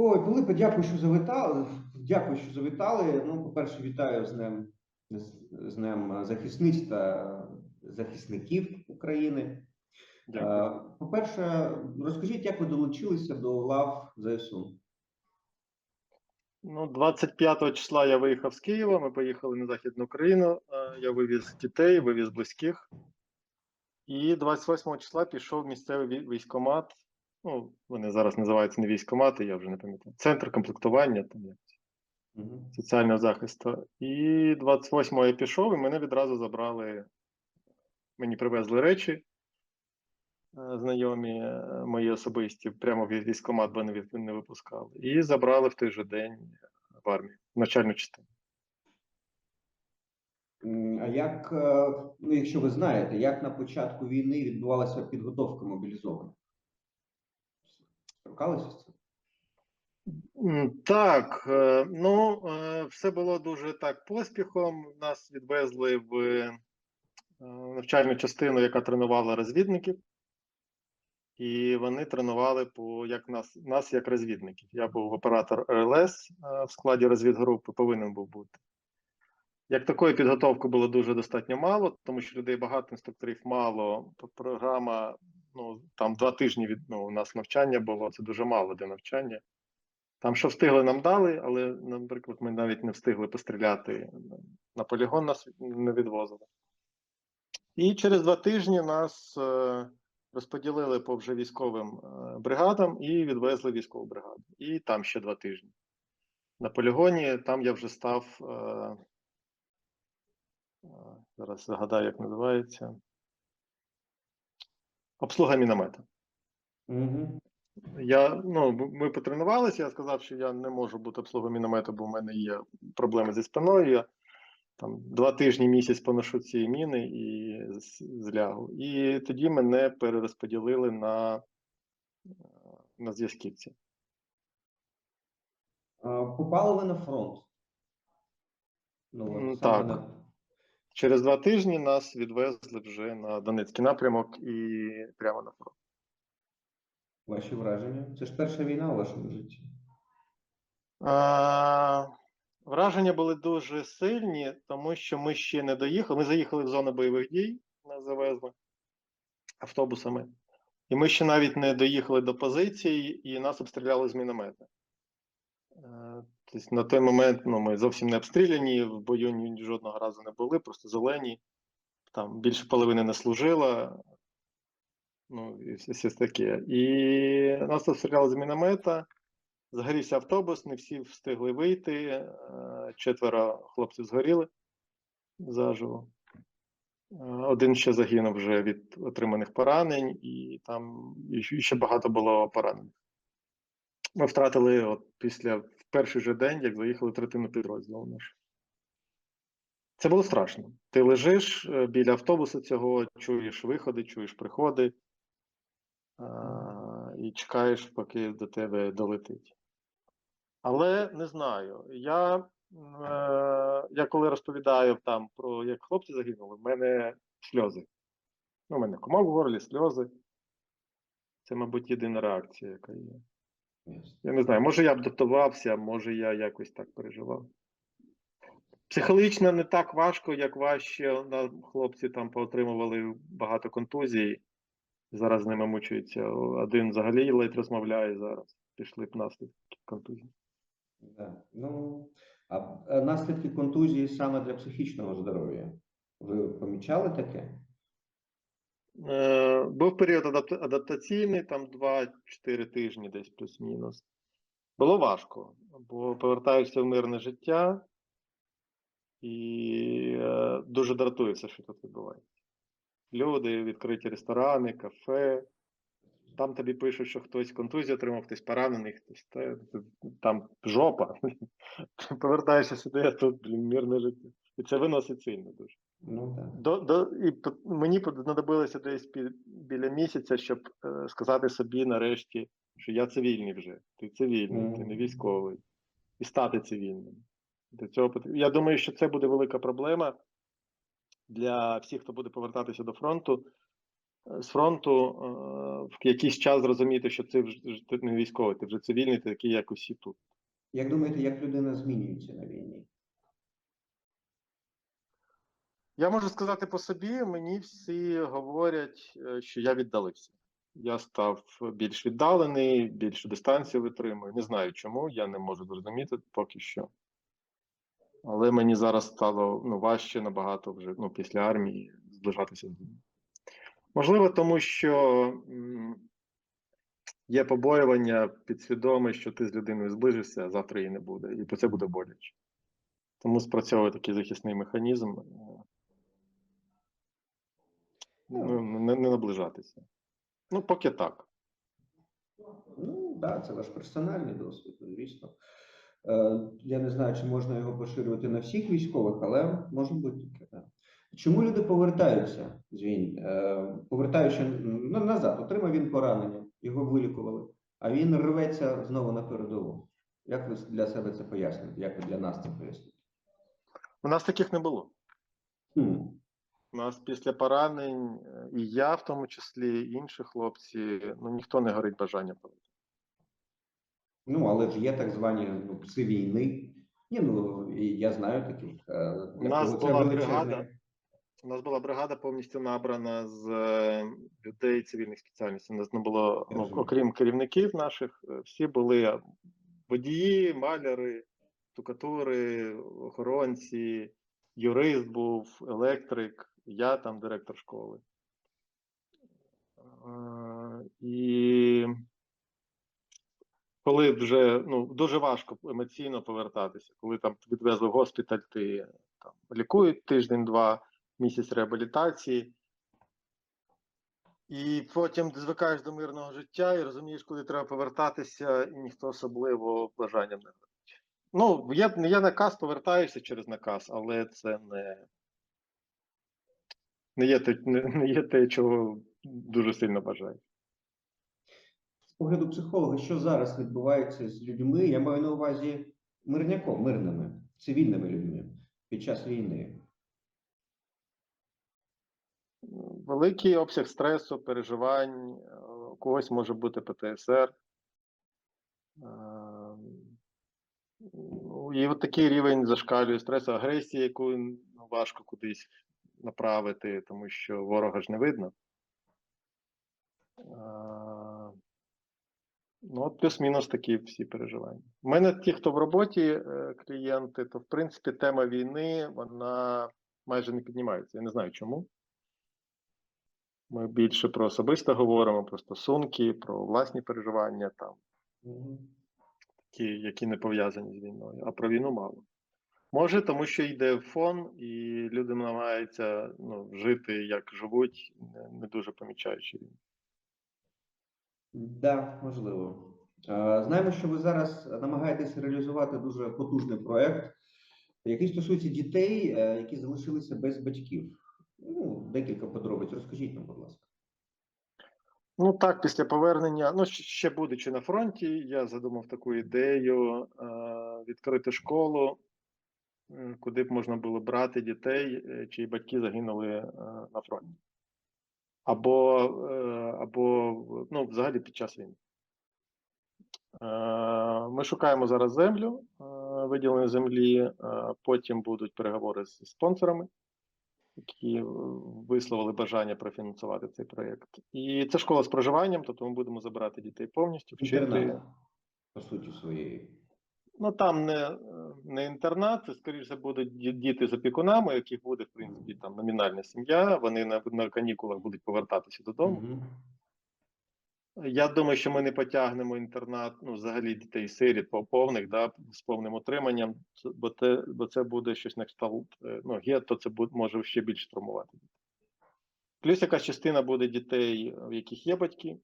Ой, Пилипе, дякую, що завітали. Дякую, що завітали. Ну, по-перше, вітаю з Днем, з, Днем захисниць та захисників України. Дякую. Е, По-перше, розкажіть, як ви долучилися до лав ЗСУ? Ну, 25 числа я виїхав з Києва. Ми поїхали на Західну Україну. Е, Я вивіз дітей, вивіз близьких. І 28 числа пішов в місцевий вій- військкомат. Ну, вони зараз називаються не військкомати, я вже не пам'ятаю. Центр комплектування там якось, Мгм. соціального захисту. І 28-го я пішов, і мене відразу забрали. Мені привезли речі е, знайомі е, мої особисті, прямо в військкомат, бо не, не випускали. І забрали в той же день в армію, в начальну частину. А як, е, ну, якщо ви знаєте, як на початку війни відбувалася підготовка мобілізованих? Стикалися з цим? Так, е, ну, е, все було дуже так поспіхом. Нас відвезли в е, навчальну частину, яка тренувала розвідників, і вони тренували по як нас, нас як розвідників. Я був оператор РЛС в складі розвідгрупи, повинен був бути. Як такої підготовки було дуже достатньо мало, тому що людей багато, інструкторів мало. Програма, ну там два тижні від ну, у нас навчання було, це дуже мало для навчання. Там, що встигли, нам дали, але, наприклад, ми навіть не встигли постріляти на полігон, нас не відвозили. І через два тижні нас е, розподілили по вже військовим е, бригадам і відвезли військову бригаду. І там ще два тижні. На полігоні там я вже став. Е, зараз згадаю, як називається. Обслуга міномета. Мгм. Я, ну, ми потренувалися, я сказав, що я не можу бути обслугою міномету, бо в мене є проблеми зі спиною. Я там два тижні місяць поношу ці міни і злягу. І тоді мене перерозподілили на, на зв'язківці. Попали ви на фронт? Ну, от саме так. Через два тижні нас відвезли вже на Донецький напрямок і прямо на фронт. Ваші враження? Це ж перша війна у вашому житті. А, враження були дуже сильні, тому що ми ще не доїхали. Ми заїхали в зону бойових дій, нас завезли автобусами. І ми ще навіть не доїхали до позиції, і нас обстріляли з міномета. Тобто на той момент ну, ми зовсім не обстріляні, в бою ні жодного разу не були, просто зелені. Там більше половини не служила. Ну, і все, все таке. І нас обстріляли з міномета. Згорівся автобус, не всі встигли вийти. е, Четверо хлопців згоріли заживо. Е, Один ще загинув вже від отриманих поранень, і там ще багато було поранених. Ми втратили от після в перший же день, як заїхали третину підрозділу наш. Це було страшно. Ти лежиш е, біля автобуса цього, чуєш виходи, чуєш приходи а, і чекаєш, поки до тебе долетить. Але не знаю. Я, е, я коли розповідаю там про як хлопці загинули, в мене сльози. Ну, у мене комок в горлі, сльози. Це, мабуть, єдина реакція, яка є. Я не знаю, може я адаптувався, може я якось так переживав. Психологічно не так важко, як важче. На хлопці там поотримували багато контузій. Зараз з ними мучаються. Один взагалі ледь розмовляє зараз. Пішли б наслідки контузії. Да. Ну, а наслідки контузії саме для психічного здоров'я. Ви помічали таке? Е, був період адаптаційний, там 2-4 тижні, десь плюс-мінус. Було важко, бо повертаєшся в мирне життя і е, дуже дратується, що тут відбувається. Люди, відкриті ресторани, кафе. Там тобі пишуть, що хтось контузію отримав, хтось поранений, хтось те, там жопа. Повертаєшся сюди, а тут, блін, мирне життя. І це виносить сильно дуже. Ну так. До, до, і мені знадобилося десь пі, біля місяця, щоб е, сказати собі нарешті, що я цивільний вже. Ти цивільний, ти не військовий. І стати цивільним. До цього потр- Я думаю, що це буде велика проблема для всіх, хто буде повертатися до фронту. з фронту е, в якийсь час зрозуміти, що ти вже ти не військовий, ти вже цивільний, ти такий, як усі тут. Як думаєте, як людина змінюється на війні? Я можу сказати по собі, мені всі говорять, е, що я віддалився. Я став більш віддалений, більшу дистанцію витримую. Не знаю чому, я не можу зрозуміти поки що. Але мені зараз стало ну, важче набагато вже ну, після армії зближатися з ними. Можливо, тому що є побоювання підсвідоме, що ти з людиною зближишся, а завтра її не буде, і про це буде боляче. Тому спрацьовує такий захисний механізм. Е, Ну, не, не наближатися. Ну, поки так. Ну, так, це ваш персональний досвід, звісно. Е, Я не знаю, чи можна його поширювати на всіх військових, але може бути таке. Да. Чому люди повертаються з війн? Е, Повертаючи ну, назад, отримав він поранення, його вилікували, а він рветься знову на передову. Як ви для себе це поясните? Як ви для нас це поясните? У нас таких не було. Хм. У нас після поранень, е, і я в тому числі, і інші хлопці, ну ніхто не горить бажання повернути. Ну, але ж є так звані ну, пси війни. Ні, ну і я знаю таких. е, У нас була бригада. У нас була бригада повністю набрана з е, людей цивільних спеціальностей. У нас не було, ну, окрім керівників наших, всі були водії, маляри, штукатури, охоронці, юрист був, електрик, я там директор школи. Е, І коли вже ну, дуже важко емоційно повертатися, коли там відвезли в госпіталь, ти там лікують тиждень-два, місяць реабілітації. І потім звикаєш до мирного життя і розумієш, куди треба повертатися, і ніхто особливо бажанням не горить. Ну, є, є наказ, повертаєшся через наказ, але це не, не, є, те, не, не є те, чого дуже сильно бажаєш. З погляду психолога, що зараз відбувається з людьми? Я маю на увазі мирняком, мирними, цивільними людьми під час війни. Великий обсяг стресу, переживань, е, у когось може бути ПТСР. Е, І от такий рівень зашкалює стресу, агресії, яку ну, важко кудись направити, тому що ворога ж не видно. Ну, от плюс-мінус такі всі переживання. У мене ті, хто в роботі, е, клієнти, то в принципі тема війни вона майже не піднімається. Я не знаю чому. Ми більше про особисте говоримо, про стосунки, про власні переживання, там, ті, які не пов'язані з війною, а про війну мало. Може, тому що йде фон, і люди намагаються ну, жити як живуть, не, дуже помічаючи війну. Да, можливо. Е, Знаємо, що ви зараз намагаєтесь реалізувати дуже потужний проект, який стосується дітей, е, які залишилися без батьків. Ну, декілька подробиць. Розкажіть нам, будь ласка. Ну так, після повернення, ну ще будучи на фронті, я задумав таку ідею е, відкрити школу, куди б можна було брати дітей, е, чиї батьки загинули е, на фронті. Або, е, або ну, взагалі під час війни. Е, Ми шукаємо зараз землю, е, виділення землі, е, потім будуть переговори з спонсорами, які е, висловили бажання профінансувати цей проєкт. І це школа з проживанням, тобто ми будемо забирати дітей повністю, вчити. По суті, своєї. Ну там не, е, не інтернат, це скоріше будуть діти з опікунами, яких буде, в принципі, там номінальна сім'я. Вони на, на канікулах будуть повертатися додому. Мгм. Я думаю, що ми не потягнемо інтернат, ну, взагалі дітей сиріт по повних, да, з повним утриманням, бо це, бо це буде щось на кшталт, е, ну, гетто, це буде, може ще більше травмувати. Плюс якась частина буде дітей, в яких є батьки,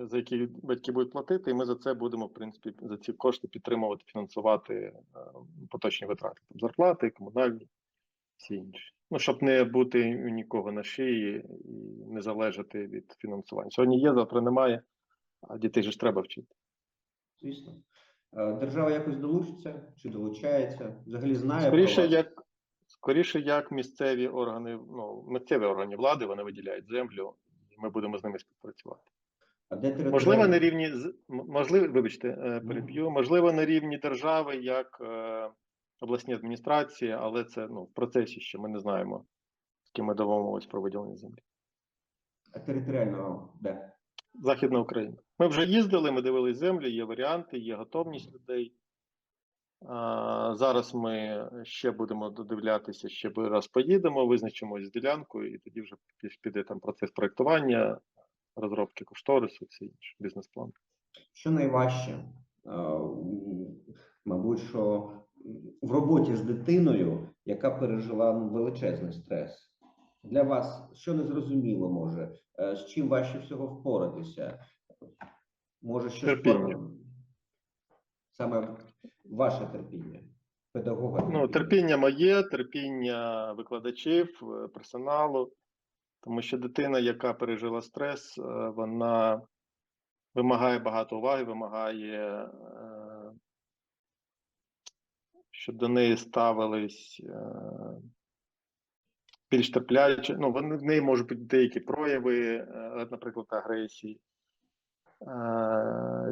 за які батьки будуть платити, і ми за це будемо, в принципі, за ці кошти підтримувати, фінансувати е, поточні витрати, там, зарплати, комунальні, всі інші. Ну, щоб не бути у нікого на шиї і не залежати від фінансування. Сьогодні є, завтра немає, а дітей ж треба вчити. Звісно. Е, Держава якось долучиться чи долучається? Взагалі знає Скоріше, про вас? як, скоріше, як місцеві органи, ну, місцеві органи влади, вони виділяють землю і ми будемо з ними співпрацювати. А де територіальні? Можливо, на рівні можливо, вибачте, е, переб'ю, можливо, на рівні держави, як е, обласні адміністрації, але це ну в процесі ще ми не знаємо, з ким ми домовимося про виділення землі. А територіально де? Західна Україна. Ми вже їздили, ми дивились землі, є варіанти, є готовність людей. А, зараз ми ще будемо додивлятися, ще раз поїдемо, визначимось з ділянкою, і тоді вже піде там процес проектування, розробки кошторису, все інше, бізнес-план. Що найважче? Е, Мабуть, що в роботі з дитиною, яка пережила ну, величезний стрес. Для вас що незрозуміло може? Е, З чим важче всього впоратися? Може, що Терпіння. саме ваше терпіння, педагога? Ну, терпіння моє, терпіння викладачів, е, персоналу, тому що дитина, яка пережила стрес, е, вона вимагає багато уваги, вимагає, е, щоб до неї ставились е, більш терпляче. Ну, в неї можуть бути деякі прояви, наприклад, агресії.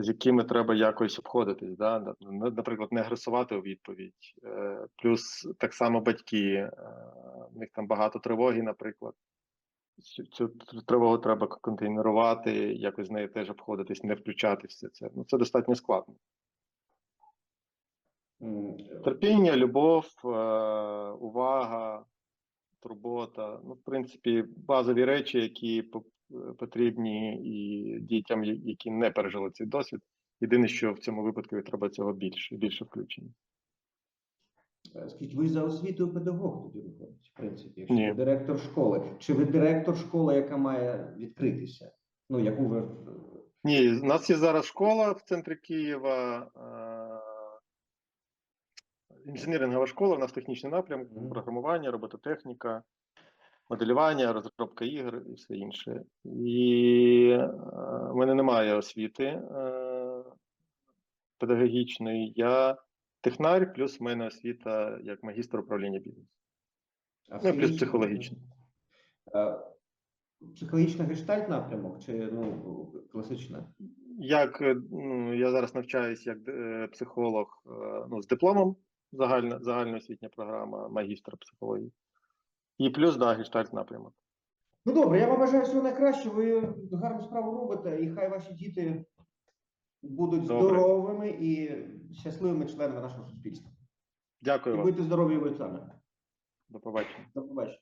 З якими треба якось обходитись, да? на- на- наприклад, не агресувати у відповідь. Плюс так само батьки, в них там багато тривоги, наприклад. Цю, тривогу треба контейнерувати, якось з нею теж обходитись, не включатися. Це ну це достатньо складно. Терпіння, любов, е, увага, турбота. Ну, в принципі, базові речі, які потрібні і дітям, які не пережили цей досвід. Єдине, що в цьому випадку треба цього більше, більше включення. Е, Скажіть, ви за освітою педагог тоді виходить, в принципі, якщо Ні. ви директор школи. Чи ви директор школи, яка має відкритися? Ну, яку ви е, Ні, у нас є зараз школа в центрі Києва. е, Інженерингова школа, у нас технічний напрям, програмування, робототехніка, моделювання, розробка ігор і все інше. І в мене немає освіти педагогічної. Я технар, плюс в мене освіта як магістр управління бізнесу. Ну, плюс психологічна. е, Психологічна гештальт напрямок чи ну, класична? Як е, ну, я зараз навчаюсь як е, психолог е, ну, з дипломом, загальна, загальноосвітня програма, магістр психології. І плюс, да, гештальт напрямок. Ну добре, я вам бажаю всього найкращого. Ви гарну справу робите, і хай ваші діти будуть Добре. здоровими і щасливими членами нашого суспільства. Дякую І вам. будьте здорові ви самі. До побачення. До побачення.